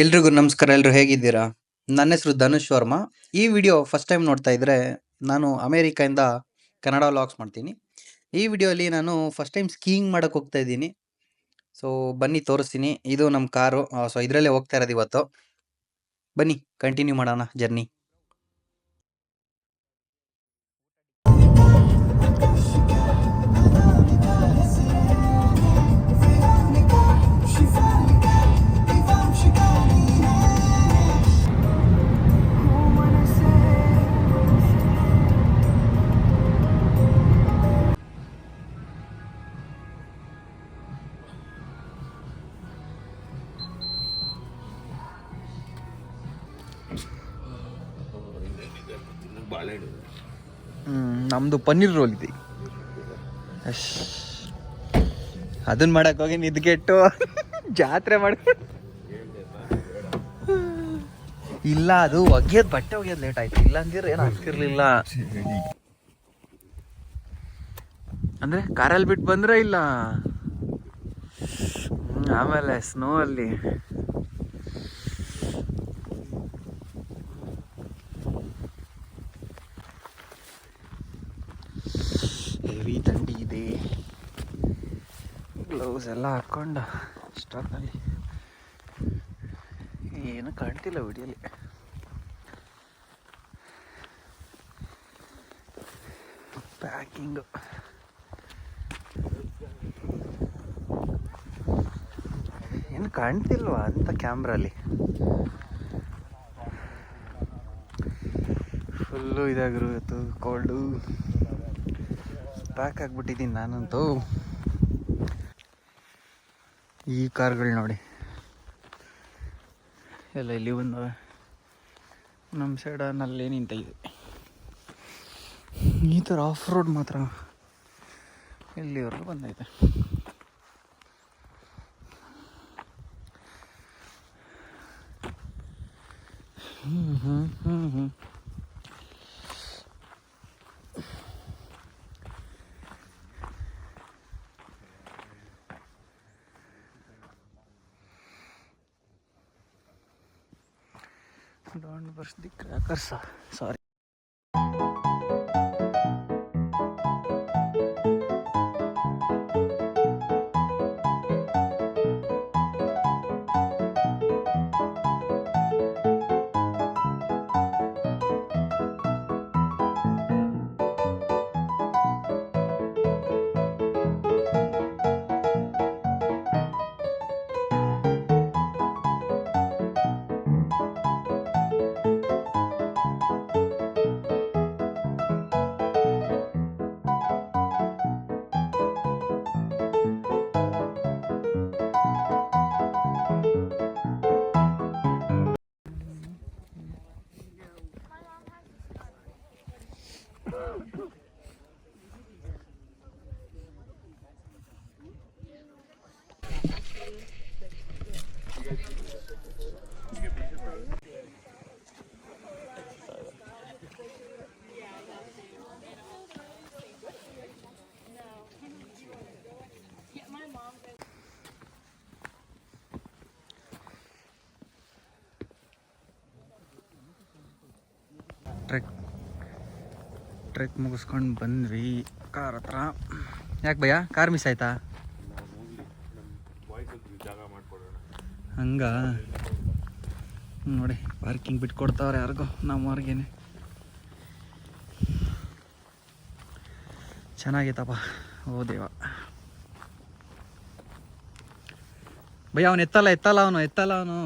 ಎಲ್ರಿಗೂ ನಮಸ್ಕಾರ ಎಲ್ಲರೂ ಹೇಗಿದ್ದೀರಾ? ನನ್ನ ಹೆಸರು ಧನುಷ್ ವರ್ಮಾ. ಈ ವಿಡಿಯೋ ಫಸ್ಟ್ ಟೈಮ್ ನೋಡ್ತಾ ಇದ್ರೆ ನಾನು ಅಮೇರಿಕಾಯಿಂದ ಕನ್ನಡ ವ್ಲಾಗ್ಸ್ ಮಾಡ್ತೀನಿ. ಈ ವಿಡಿಯೋಲಿ ನಾನು ಫಸ್ಟ್ ಟೈಮ್ ಸ್ಕೀಯಿಂಗ್ ಮಾಡೋಕ್ಕೆ ಹೋಗ್ತಾ ಇದ್ದೀನಿ. ಸೊ ಬನ್ನಿ, ತೋರಿಸ್ತೀನಿ. ಇದು ನಮ್ಮ ಕಾರು. ಸೊ ಇದರಲ್ಲೇ ಹೋಗ್ತಾ ಇರೋದು ಇವತ್ತು. ಬನ್ನಿ ಕಂಟಿನ್ಯೂ ಮಾಡೋಣ, ಜರ್ನಿ. ನಮ್ದು ಪನ್ನೀರ್ ರೋಲ್ ಇದೆ. ಅಶ್. ಅದನ್ನ ಮಾಡಕ್ ಹೋಗಿ ನಿದ್ಗೆಟ್ಟು ಜಾತ್ರೆ ಮಾಡ ಇಲ್ಲ, ಅದು ಒಗೆಯೋದು ಬಟ್ಟೆ ಒಗೆಯೋದು ಲೇಟ್ ಆಯ್ತು. ಇಲ್ಲ ಅಂದಿರ ಏನು ಆಗ್ತಿರ್ಲಿಲ್ಲ. ಅಂದ್ರೆ ಕಾರಲ್ಲಿ ಬಿಟ್ಟು ಬಂದ್ರೆ ಇಲ್ಲ. ಆಮೇಲೆ ಸ್ನೋ ಅಲ್ಲಿ ಹೆವಿ ಥಂಡಿ ಇದೆ ಎಲ್ಲ ಹಾಕೊಂಡು ಸ್ಟಾಕ್ನಲ್ಲಿ ಏನು ಕಾಣ್ತಿಲ್ಲ ವಿಡಿಯೋಲಿ. ಪ್ಯಾಕಿಂಗು. ಏನು ಕಾಣ್ತಿಲ್ವಾ ಅಂತ ಕ್ಯಾಮ್ರಲ್ಲಿ ಫುಲ್ಲು ಇದಾಗಿರುತ್ತೆ ಕೋಲ್ಡು ಪ್ಯಾಕ್ ಆಗಿಬಿಟ್ಟಿದ್ದೀನಿ ನಾನಂತೂ. ಈ ಕಾರ್ಗಳು ನೋಡಿ. ಎಲ್ಲ ಇಲ್ಲಿ ಬಂದವೆ ನಮ್ಮ ಸೈಡನಲ್ಲಿ ನಿಂತ ಇದೆ. ಈ ಥರ ಆಫ್ ರೋಡ್ ಮಾತ್ರ ಇಲ್ಲಿವರೆಗೂ ಬಂದೈತೆ. ಹ್ಞೂ ಹ್ಞೂ ಹ್ಞೂ ಹ್ಞೂ Don't burst the crackers. Sorry. Trek trek ಮುಗಿಸ್ಕೊಂಡು ಬಂದ್ವಿ. ಕಾರ್ ಹತ್ರ. ಯಾಕೆ ಭಯ ಕಾರ್ ಮಿಸ್ ಆಯ್ತಾ? ಹಂಗ? ನೋಡಿ ಪಾರ್ಕಿಂಗ್ ಬಿಟ್ಟು ಕೊಡ್ತಾವ್ರೆ ಯಾರಿಗೋ ನಮ್ಮವ್ರಿಗೇನೆ ಚೆನ್ನಾಗೈತಪ್ಪ. ಓ ದೇವ. ಭಯ ಅವನು ಎತ್ತಲ್ಲ ಎತ್ತಲ್ಲ ಅವನು ಎತ್ತಲ್ಲ ಅವನು.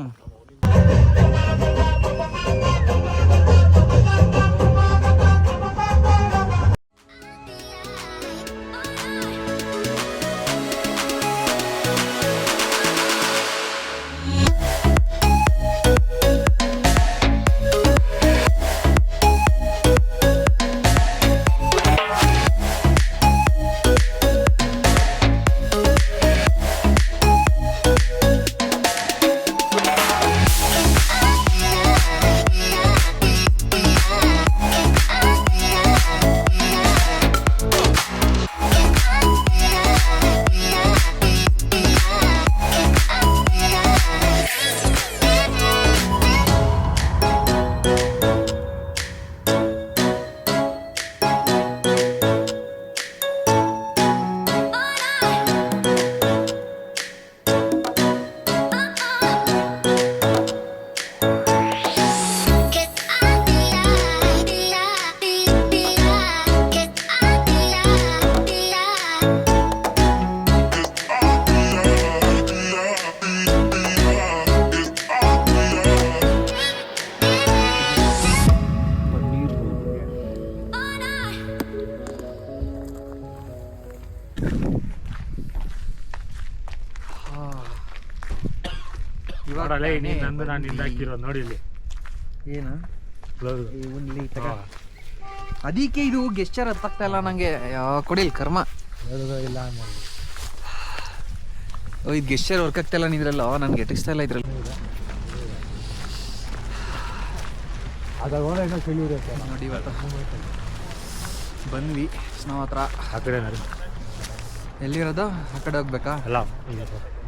ನೋಡಲ್ಲ ನೀ ನಂದು ನಾನು ಹಾಕಿರೋದು ನೋಡಿ ಇಲ್ಲಿ ಏನು? ಬ್ಲೌಸ್ ಇಲ್ಲಿ ಅದಕ್ಕೆ ಇದು ಗೆಸ್ಚರ್ ಹತ್ತಾಗ್ತಾ ಇಲ್ಲ ನಂಗೆ. ಕೊಡಿಲ್ ಕರ್ಮ. ಇಲ್ಲ ಇದು ಗೆಸ್ಚರ್ ವರ್ಕ್ ಆಗ್ತಾ ಇಲ್ಲ ನಿದ್ರಲ್ಲ? ನನ್ಗೆ ಎಟಕ್ಸ್ತಾ ಇಲ್ಲ ಇದ್ರಲ್ಲಿ. ನೋಡಿ ಇವತ್ತು ಬಂದ್ವಿ ಸ್ನೋ ಹತ್ರ ಆ ಕಡೆ ನೋಡಿ. ಎಲ್ಲಿರೋದು? ಆ ಕಡೆ ಹೋಗ್ಬೇಕಾ? ಅಲ್ಲ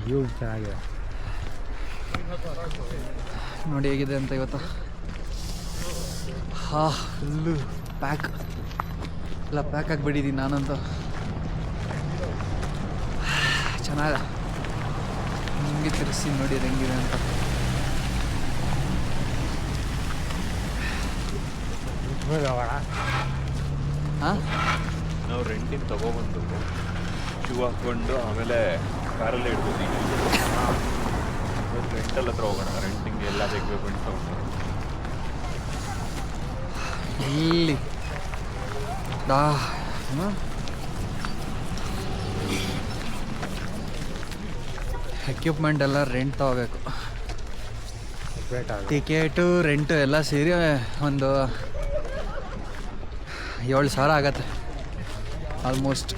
ವ್ಯೂ ಚೆನ್ನಾಗಿದೆ. ನೋಡಿ ಹೇಗಿದೆ ಅಂತ ಇವತ್ತು. ಹಾ ಫುಲ್ಲು ಪ್ಯಾಕ್ ಎಲ್ಲ ಪ್ಯಾಕ್ ಆಗಿಬಿಟ್ಟಿದ್ದೀನಿ ನಾನಂತೂ. ಚೆನ್ನಾಗ ನಿಮಗೆ ತಿರ್ಸಿ ನೋಡಿ ಹೆಂಗಿದೆ ಅಂತ. ನಾವು ರೆಂಟಿಗೆ ತಗೊಬಂದು ಶೂ ಹಾಕ್ಕೊಂಡು ಆಮೇಲೆ ಕಾರಲ್ಲೇ ಇಡ್ಬೋದು ರೆಂಟಲ್ ಹತ್ರ ಹೋಗೋಣ. ರೆಂಟಿಂಗ್ ಎಲ್ಲ ಎಕ್ವಿಪ್ಮೆಂಟ್ ತಗೊಂಡು ಇಲ್ಲಿ. ನಾ? ಎಕ್ವಿಪ್ಮೆಂಟ್ ಎಲ್ಲ ರೆಂಟ್ ತಗೋಬೇಕು. ಟಿಕೆಟು ರೆಂಟು ಎಲ್ಲ ಸೇರಿ ಒಂದು ಏಳು ಸಾವಿರ ಆಗತ್ತೆ. ಆಲ್ಮೋಸ್ಟ್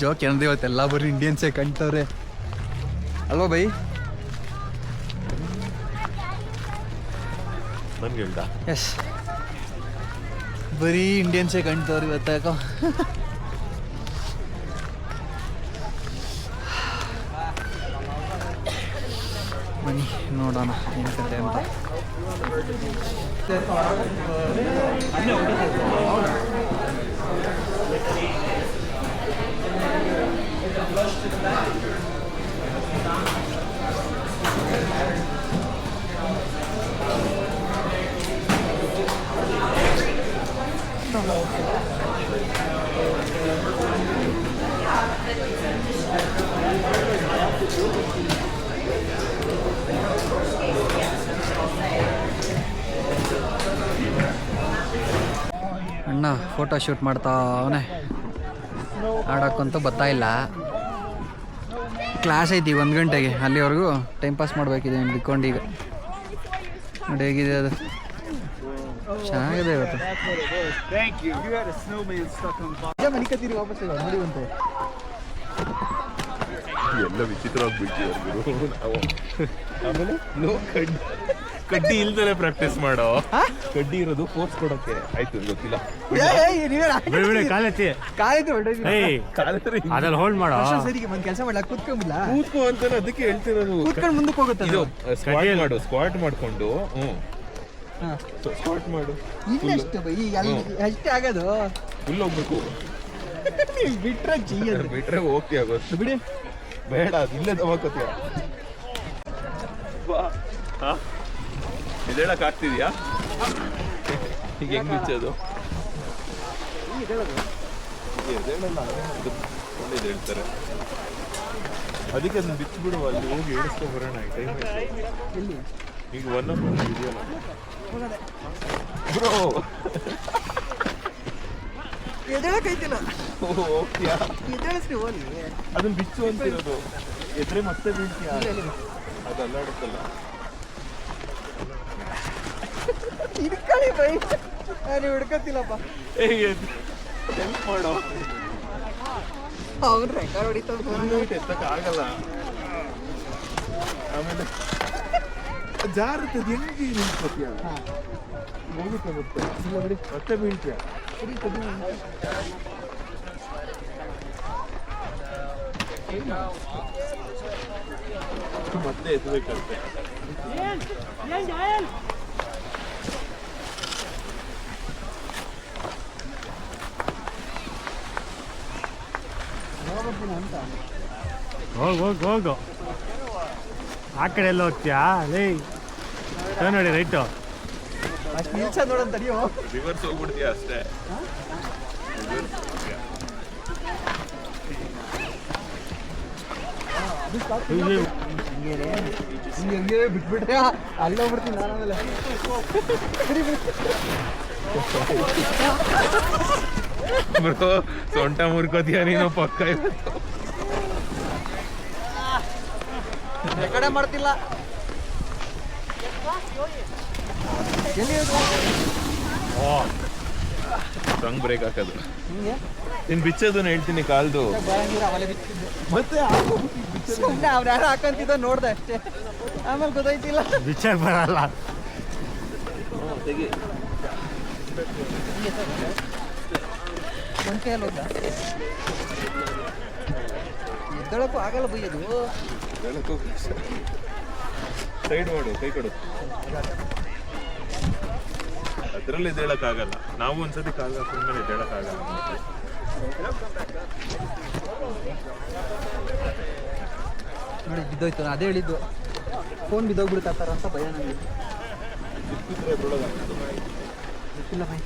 ಜೋಕ್ ಏನಂದ್ರೆ ಇವತ್ತೆಲ್ಲ ಬರೀ ಇಂಡಿಯನ್ಸೇ ಕಂಟವ್ರೆ ಅಲ್ವಾ ಬೈ ನನ್ಗೆ ಹೇಳ್ದ ಎಸ್ ಬರೀ ಇಂಡಿಯನ್ಸೇ ಕಾಣ್ತವ್ರು ಇವತ್ತು ಯಾಕೋ ಬನ್ನಿ ನೋಡೋಣ ಏನು ಕತೆ ಅಂತ ಅಣ್ಣ ಫೋಟೋ ಶೂಟ್ ಮಾಡ್ತಾ ಅವನೇ. ಆಡೋಕ್ಕಂತೂ ಬರ್ತಾ ಇಲ್ಲ. ಕ್ಲಾಸ್ ಐತಿ ಒಂದು ಗಂಟೆಗೆ, ಅಲ್ಲಿವರೆಗೂ ಟೈಮ್ ಪಾಸ್ ಮಾಡಬೇಕಿದೆ ಹಿಡ್ಕೊಂಡು ಈಗ. ನೋಡಿ ಹೇಗಿದೆ ಅದು. ಚೆನ್ನಾಗಿದೆ ಇವತ್ತು. ಎಲ್ಲ ವಿಚಿತ್ರವಾಗಿ ನಾವು ಆಮೇಲೆ? ನೋ ಕಡ್ಡಿ. ಕಡ್ಡಿ ಇಲ್ದಲೆ ಪ್ರಾಕ್ಟೀಸ್ ಮಾಡೋ. ಕಡ್ಡಿ ಇರೋದು ಫೋರ್ಸ್ ಕೊಡೋಕೆ ಆಯ್ತು ಗೊತ್ತಿಲ್ಲ. ಬಿಡಿ ಬಿಡಿ ಕಾಲೆತ್ತಿ. ಏಯ್ ಅದ್ರಲ್ಲಿ ಹೋಲ್ಡ್ ಮಾಡೋ? ಒಂದು ಕೆಲಸ ಮಾಡಲ್ಲ ಕೂತ್ಕೊಂಬಿಲ್ಲ ಕೂತ್ಕೋ ಅಂತಾನೆ ಅದಕ್ಕೆ ಹೇಳ್ತಿರೋದು. ಕೂತ್ಕೊಂಡು ಮುಂದಕ್ಕೆ ಹೋಗುತ್ತೆ ಇದು ಸ್ಕ್ವಾಟ್ ಮಾಡು ಸ್ಕ್ವಾಟ್ ಮಾಡ್ಕೊಂಡು ಹ್ಞೂ ಸ್ಕ್ವಾಟ್ ಮಾಡು. ಇನ್ನೆಷ್ಟು ಬೈ ಅಲ್ಲಿ ಅಷ್ಟೇ ಆಗೋದು. ಫುಲ್ ಹೋಗ್ಬೇಕು. ಬಿಟ್ರೆ ಚೀಯದು ಬಿಟ್ರೆ ಹೋಗ್ತೀಯ ಗೊತ್ತು ಬಿಡಿ. ಬೇಡ ಅದು ಇಲ್ಲೇ ದವಾಕೋತೀಯ ಇದೇಳಕ್ ಆಗ್ತಿದ್ಯಾ? ಈಗ ಹೆಂಗ್ ಬಿಚ್ಚೋದು ಒಳ್ಳೇದು ಹೇಳ್ತಾರೆ. ಅದಕ್ಕೆ ಅದನ್ನ ಬಿಚ್ಚಿಬಿಡು ಅಲ್ಲಿ ಹೋಗಿ ಏಳಿಸ್ಕೊ ಬರೋಣ ಟೈಮ್ ಎಲ್ಲಿ? ಈಗ ಒಂದೊಂದು ಬ್ರೋ ಎದ್ದೇಳಕ್ಕೈತಿಲ್ಲ. ಹೋಗ್ತೀಯಾ ಎದ್ದೇಳಿಸ್ರಿ ಹೋಗಿ ಅದನ್ನ ಬಿಚ್ಚು ಅಂತಿರೋದು. ಎದ್ರೆ ಮತ್ತೆ ಬೀಳ್ತೀಯ? ಅದು ಅಲ್ಲಾಡುತ್ತಲ್ಲ. ಹಿಡ್ಕೊಳ್ಳಿ ಬೈ. ನಾನು ಹಿಡ್ಕೊತಿಲ್ಲಪ್ಪ. ಹೆಲ್ಪ್ ಮಾಡೋ? ಅವ್ನು ರೆಕಾರ್ಡ್ ಹೊಡಿತಾ ಫುಲ್ ಎತ್ತಕ್ಕೆ ಆಗಲ್ಲ ಆಮೇಲೆ ಜಾರುತ್ತೆ ಅದು ಹೆಂಗೆ ನಿಂತ್ಕೋತೀಯ ಹೋಗುತ್ತೆ ಮತ್ತೆ ಮತ್ತೆ ಬೀಳ್ತೀಯ ಮತ್ತೆ ಎತ್ತಬೇಕಂತೆ ಹೋಗ್ ಹೋಗ್ ಹೋಗು ಆ ಕಡೆ ಎಲ್ಲ ಹೋಗ್ತೀಯಾ? ಲೇ ಟರ್ನ್ ನೋಡಿ ರೈಟು ಅಷ್ಟು ನಿಲ್ಸ ನೋಡೋಣ ತಡಿಯೋ ರಿವರ್ಸ್ ಹೋಗ್ಬಿಡ್ತೀಯ ಅಷ್ಟೇ. ಹಿಂಗೆ ಹಿಂಗೆ ಬಿಟ್ಬಿಟ್ರೆ ಅಲ್ಲೇ ಹೋಗ್ಬಿಡ್ತೀನಿ ನಾನು ಆಮೇಲೆ. ಬ್ರೋ ಸೊಂಟ ಮುರ್ಕೋತೀಯ ನೀನು ಪಕ್ಕ ಇವತ್ತು. ಕಡೆ ಮಾಡ್ತಿಲ್ಲ. ಸ್ಟ್ರಾಂಗ್ ಬ್ರೇಕ್ ಹಾಕೋದು. ನಿನ್ ಬಿಚ್ಚೋದನ್ನ ಹೇಳ್ತೀನಿ ಕಾಲ್ದು. ಮತ್ತೆ ಅವ್ರ ಅವ್ರು ಯಾರು ಹಾಕಂತಿದ್ದ ನೋಡ್ದೆ ಅಷ್ಟೇ. ಆಮೇಲೆ ಗೊತ್ತಾಯ್ತಿಲ್ಲ. ಬಿಚ್ಚ ಬರಲ್ಲ. ಮೊಣಕೈಯಲ್ಲಿ ಹೋದ ಎದ್ದಳಕ್ಕೂ ಆಗಲ್ಲ ಬೈಯೋದು ಸೈಡ್ ಮಾಡು ಕೈ ಕೊಡು. ಅದರಲ್ಲಿ ಎದ್ದೇಳಕ್ಕಾಗಲ್ಲ ನಾವು ಒಂದ್ಸತಿ ಮೇಲೆ ಹಾಕೊಂಡ್ಮೇಲೆ ಎದ್ದೇಳಕ್ಕಾಗಲ್ಲ ನೋಡಿ ಬಿದ್ದೋಯ್ತು. ನಾನು ಅದೇ ಹೇಳಿದ್ದು. ಫೋನ್ ಬಿದ್ದೋಗ್ಬಿಡ್ತಾರ ಥರ ಅಂತ ಭಯ ನನಗೆ. ಗೊತ್ತಿಲ್ಲ ಭಯ.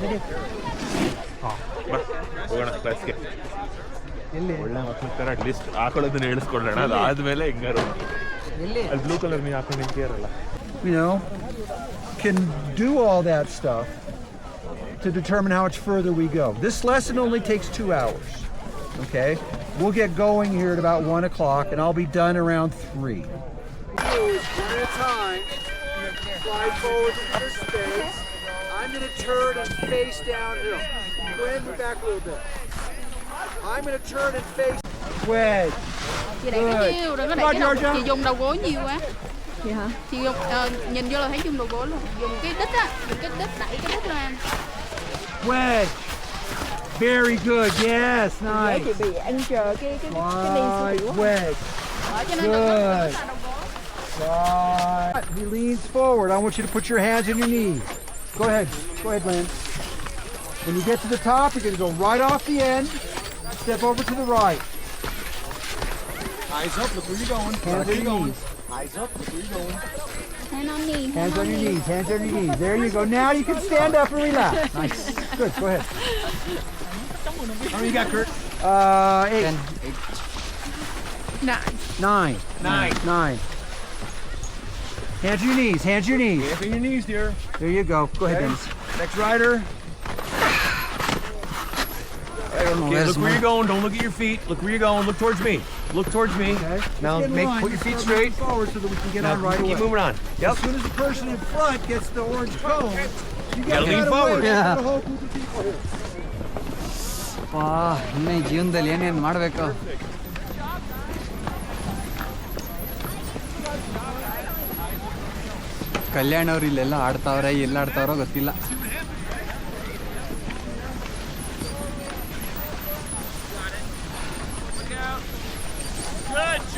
ಬಾ ಹೋಗೋಣ ಕ್ಲಾಸ್ಗೆ ಎಲ್ಲಿ ಒಳ್ಳೆ ಮಕ್ಕಳ ಥರ ಅಟ್ಲೀಸ್ಟ್ ಹಾಕೊಳ್ಳೋದನ್ನ ಹೇಳಿಸ್ಕೊಳ್ಳೋಣ ಅದಾದ್ಮೇಲೆ ಹಿಂಗಾರು ಎಲ್ಲಿ ಅಲ್ಲಿ ಬ್ಲೂ ಕಲರ್ ನೀವು ಹಾಕೊಂಡು ನಿಂತಿರಲ್ಲ you know, can do all that stuff to determine how much further we go. This lesson only takes two hours. Okay? We'll get going here at about one o'clock and I'll be done around three. One at a time. Slide forward into the space. I'm gonna turn and face downhill. Go ahead move back a little bit. I'm gonna turn and face wedge. chị đẩy Good. cái nhiều đừng có đẩy cái đầu chị dùng đầu gối nhiều quá vậy hả chị dùng ờ, nhìn vô là thấy dùng đầu gối luôn dùng cái đít á dùng cái đít đẩy cái đít lên Wedge. Very good. Yes, nice. chị bị ăn chờ cái cái Slide wedge. ở cho nên Good. là đầu gối Slide. He leans forward. I want you to put your hands on your knees. Go ahead. Go ahead, Lynn. When you get to the top, you're going to go right off the end. Step over to the right. Eyes up. Look where you're going. Hands on your knees. Eyes up. Look where you're going. hai non nhì Hands on your knees. Hands on your knees. There you go. Now you can stand up and relax. Nice. Good. Go ahead. How many you got, Kurt? Uh, eight. nine Nine. Nine. Nine. Hands on your knees. Hands on your knees. Hands on your knees, dear. There you go. Go ahead, Dennis. Next rider. Okay, look where you're going. Don't look at your feet. Look where you're going. Look towards me. Look towards me. Okay. Now make line. put your feet straight. Forward so that we can get Now on right keep away. moving on. Yep. As soon as the person in front gets the orange cone, you gotta lean forward. ವಾ ಇನ್ನು ಜೀವನದಲ್ಲಿ ಏನೇನು ಮಾಡಬೇಕು ಕಲ್ಯಾಣ್ ಇಲ್ಲೆಲ್ಲ ಆಡ್ತಾವ್ರೆ ಎಲ್ಲ ಆಡ್ತಾವ್ರೋ ಗೊತ್ತಿಲ್ಲ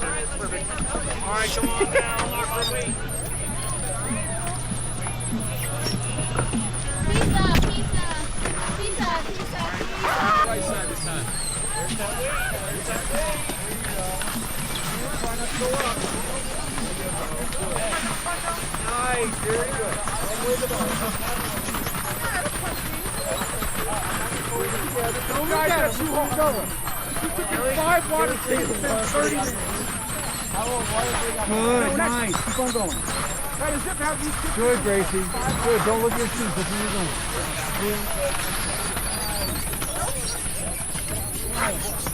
Perfect. All right, come on now, Lockford, wait. Pizza, pizza, pizza, pizza. Right side this time. Nice. Very good. One way to go. Don't guys are too. Five water tables in 30 minutes nice. Keep on going. Good, Gracie. Good. Don't look at your feet. Look where you're going. I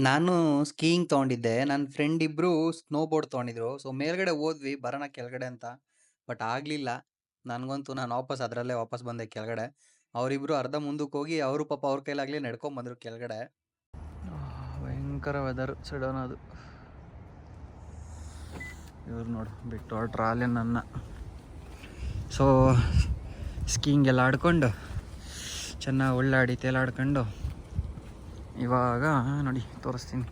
ನಾನು skiing ತೊಗೊಂಡಿದ್ದೆ. ನನ್ನ friend ಇಬ್ರು snow board ತೊಗೊಂಡಿದ್ರು. So, ಮೇಲ್ಗಡೆ ಹೋದ್ವಿ ಬರೋಣ ಕೆಳಗಡೆ ಅಂತ. But ಆಗ್ಲಿಲ್ಲ. ನನಗಂತೂ ನಾನು ವಾಪಸ್ ಅದರಲ್ಲೇ ವಾಪಸ್ ಬಂದೆ ಕೆಳಗಡೆ. ಅವರಿಬ್ರು ಅರ್ಧ ಮುಂದಕ್ಕೆ ಹೋಗಿ ಅವರು ಪಾಪ ಅವ್ರ ಕೈಲಾಗ್ಲಿ ನಡ್ಕೊಂಡ್ ಬಂದ್ರು ಕೆಳಗಡೆ. ಭಯಂಕರ ವೆದರ್ ಸಡನ್ ಅದು. ಇವ್ರು ನೋಡು, ಬಿಟ್ಟು ಟ್ರಾಲಿ ನನ್ನ. ಸೊ ಸ್ಕೀಯಿಂಗ್ ಎಲ್ಲ ಆಡ್ಕೊಂಡು, ಚೆನ್ನಾಗಿ ಒಳ್ಳೆ ಆಡಿತೆಲ್ಲ ತೇಲಾಡ್ಕೊಂಡು ಇವಾಗ ನೋಡಿ, ತೋರಿಸ್ತೀನಿ.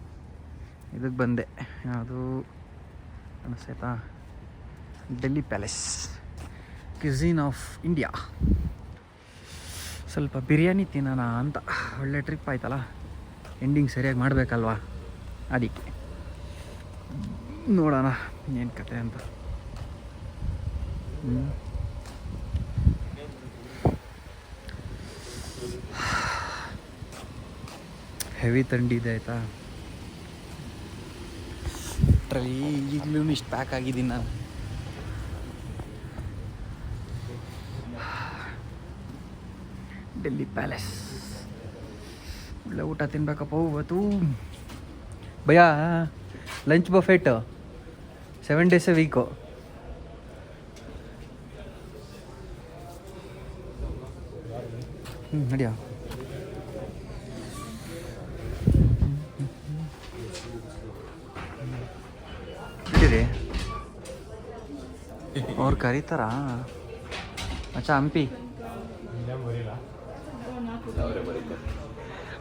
ಇದಕ್ಕೆ ಬಂದೆ. ಅದು ಅನಿಸ್ತಾ Delhi palace. Cuisine of India. ಸ್ವಲ್ಪ ಬಿರಿಯಾನಿ ತಿನ್ನೋಣ ಅಂತ. ಒಳ್ಳೆ ಟ್ರಿಪ್ ಆಯ್ತಲ್ಲ? ಎಂಡಿಂಗ್ ಸರಿಯಾಗಿ ಮಾಡಬೇಕಲ್ವಾ? ಅದಕ್ಕೆ. ನೋಡೋಣ, ಏನು ಕತೆ ಅಂತ. ಹ್ಞೂ ಹೆವಿ ಥಂಡಿ ಇದೆ ಆಯಿತಾ? ಟ್ರಲಿ ಈಗಲೂ ಇಷ್ಟು ಪ್ಯಾಕ್ ಆಗಿದ್ದೀನಿ ನಾನು. ಡೆಲ್ಲಿ ಪ್ಯಾಲೇಸ್. ಒಳ್ಳೆ ಊಟ ತಿನ್ಬೇಕಪ್ಪ ಇವತ್ತು. ಭಯ lunch buffet seven days a week ಹ್ಞೂ ನಡಿಯೋ. ಅವ್ರು ಕರೀತಾರ? ಮಚ್ಚ, ಹಂಪಿ.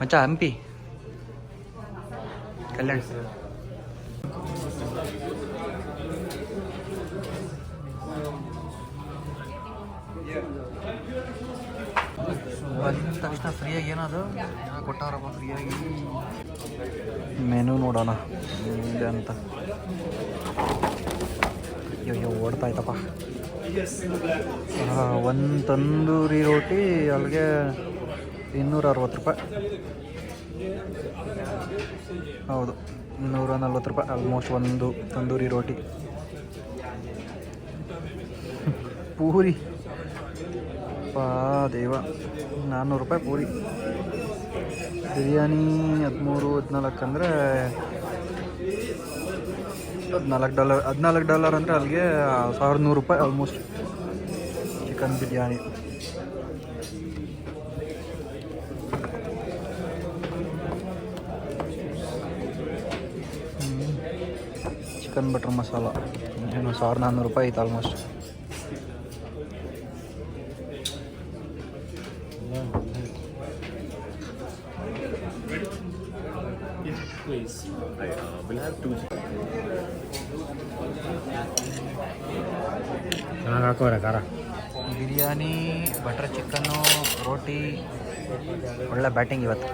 ಮಚ್ಚ, ಹಂಪಿ. ಕಲ್ಯಾಣ. ಬಂದ ತಕ್ಷಣ ಫ್ರೀಯಾಗಿ ಏನದು? ಏನೋ ಕೊಟ್ಟಾರಪ್ಪ ಫ್ರೀಯಾಗಿ? ಮೆನು ನೋಡೋಣ. ಅಂತ. ಅಯ್ಯೋ ಓಡ್ತಾ ಇತ್ತಪ್ಪ ಒಂದು ತಂದೂರಿ ರೋಟಿ ಅಲ್ಲಿಗೆ ಇನ್ನೂರ ಅರವತ್ತು ರೂಪಾಯಿ. ಹೌದು ನೂರ ನಲ್ವತ್ತು ರೂಪಾಯಿ ಆಲ್ಮೋಸ್ಟ್ ಒಂದು ತಂದೂರಿ ರೋಟಿ. ಪೂರಿ. ಪಾ, ದೇವ ನಾನ್ನೂರು ರೂಪಾಯಿ ಪೂರಿ. ಬಿರಿಯಾನಿ ಹದಿಮೂರು ಹದಿನಾಲ್ಕು ಅಂದರೆ ಹದಿನಾಲ್ಕು ಡಾಲರ್ ಹದಿನಾಲ್ಕು ಡಾಲರ್ ಅಂದರೆ ಅಲ್ಲಿಗೆ ಸಾವಿರದ ನೂರು ರೂಪಾಯಿ almost chicken biryani chicken butter masala ಏನು ಸಾವಿರದ ನಾನ್ನೂರು ರೂಪಾಯಿ ಐತೆ almost Please. I uh, will have two. ಚೆನ್ನಾಗಿ ಹಾಕೋರೆ ಖಾರ ಬಿರಿಯಾನಿ ಬಟರ್ ಚಿಕನ್ನು ರೋಟಿ ಒಳ್ಳೆ ಬ್ಯಾಟಿಂಗ್ ಇವತ್ತು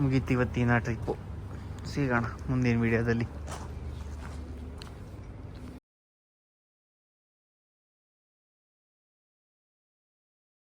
ಮುಗೀತು ಇವತ್ತಿನ ಟ್ರಿಪ್ಪು ಸಿಗೋಣ ಮುಂದಿನ ವೀಡಿಯೋದಲ್ಲಿ